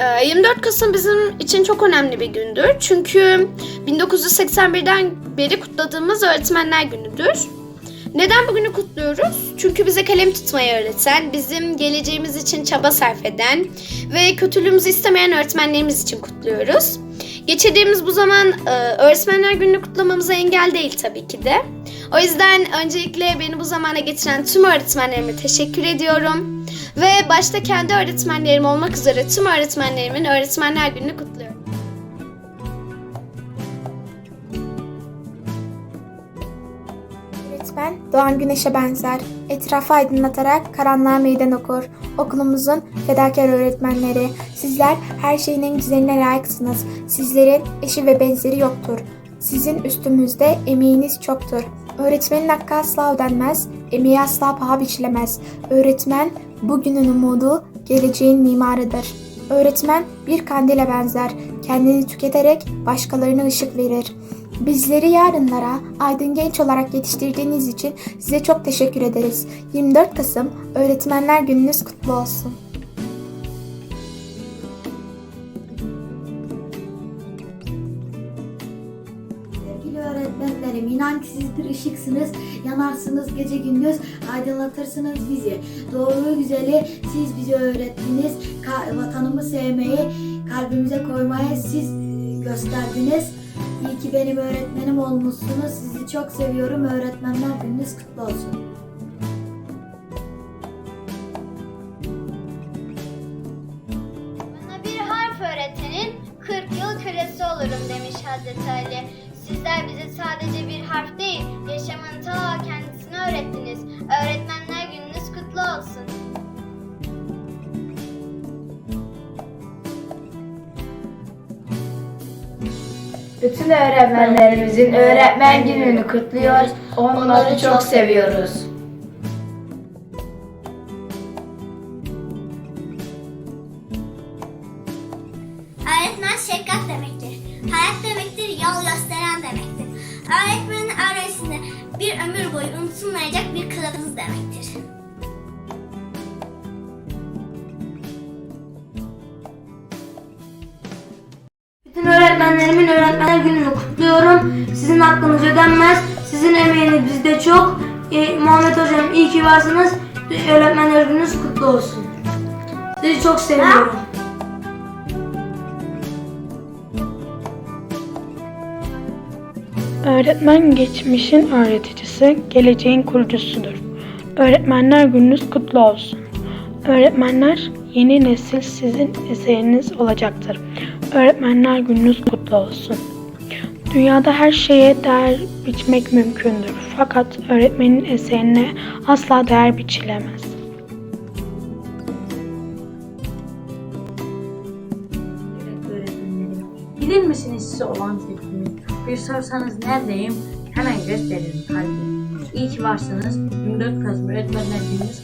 Ee, 24 Kasım bizim için çok önemli bir gündür. Çünkü 1981'den beri kutladığımız Öğretmenler Günü'dür. Neden bugünü kutluyoruz? Çünkü bize kalem tutmayı öğreten, bizim geleceğimiz için çaba sarf eden ve kötülüğümüzü istemeyen öğretmenlerimiz için kutluyoruz. Geçirdiğimiz bu zaman e, Öğretmenler Günü'nü kutlamamıza engel değil tabii ki de. O yüzden öncelikle beni bu zamana getiren tüm öğretmenlerime teşekkür ediyorum. Ve başta kendi öğretmenlerim olmak üzere tüm öğretmenlerimin Öğretmenler Günü'nü kutluyorum. Öğretmen doğan güneşe benzer. Etrafı aydınlatarak karanlığa meydan okur. Okulumuzun fedakar öğretmenleri. Sizler her şeyin en güzeline layıksınız. Sizlerin eşi ve benzeri yoktur. Sizin üstümüzde emeğiniz çoktur. Öğretmenin hakkı asla ödenmez, emeği asla paha biçilemez. Öğretmen bugünün umudu, geleceğin mimarıdır. Öğretmen bir kandile benzer, kendini tüketerek başkalarına ışık verir. Bizleri yarınlara aydın genç olarak yetiştirdiğiniz için size çok teşekkür ederiz. 24 Kasım Öğretmenler Gününüz kutlu olsun. Öğretmenlerim, inan siz bir ışıksınız, yanarsınız gece gündüz, aydınlatırsınız bizi. Doğru güzeli siz bize öğrettiniz, vatanımı sevmeyi, kalbimize koymayı siz e, gösterdiniz. İyi ki benim öğretmenim olmuşsunuz, sizi çok seviyorum, öğretmenler gününüz kutlu olsun. Bana bir harf öğretenin 40 yıl kölesi olurum demiş Hazreti Ali. Sizler bize sadece bir harf değil, yaşamın ta kendisini öğrettiniz. Öğretmenler gününüz kutlu olsun. Bütün öğretmenlerimizin öğretmen gününü kutluyoruz. Onları çok seviyoruz. Öğretmen şefkat demektir. Hayat demektir, yol arayışında bir ömür boyu unutulmayacak bir kılavuz demektir. Bütün öğretmenlerimin öğretmenler gününü kutluyorum. Sizin hakkınız ödenmez. Sizin emeğiniz bizde çok. Ee, Muhammed Hocam iyi ki varsınız. Öğretmenler gününüz kutlu olsun. Sizi çok seviyorum. Öğretmen geçmişin öğreticisi, geleceğin kurucusudur. Öğretmenler gününüz kutlu olsun. Öğretmenler yeni nesil sizin eseriniz olacaktır. Öğretmenler gününüz kutlu olsun. Dünyada her şeye değer biçmek mümkündür. Fakat öğretmenin eserine asla değer biçilemez. öğretmenlerim. Bilir misiniz size olan fikrimi? Bir sorsanız neredeyim? Hemen gösteririm kalbimi. İyi ki varsınız. 24 Kasım Öğretmenler Gününüz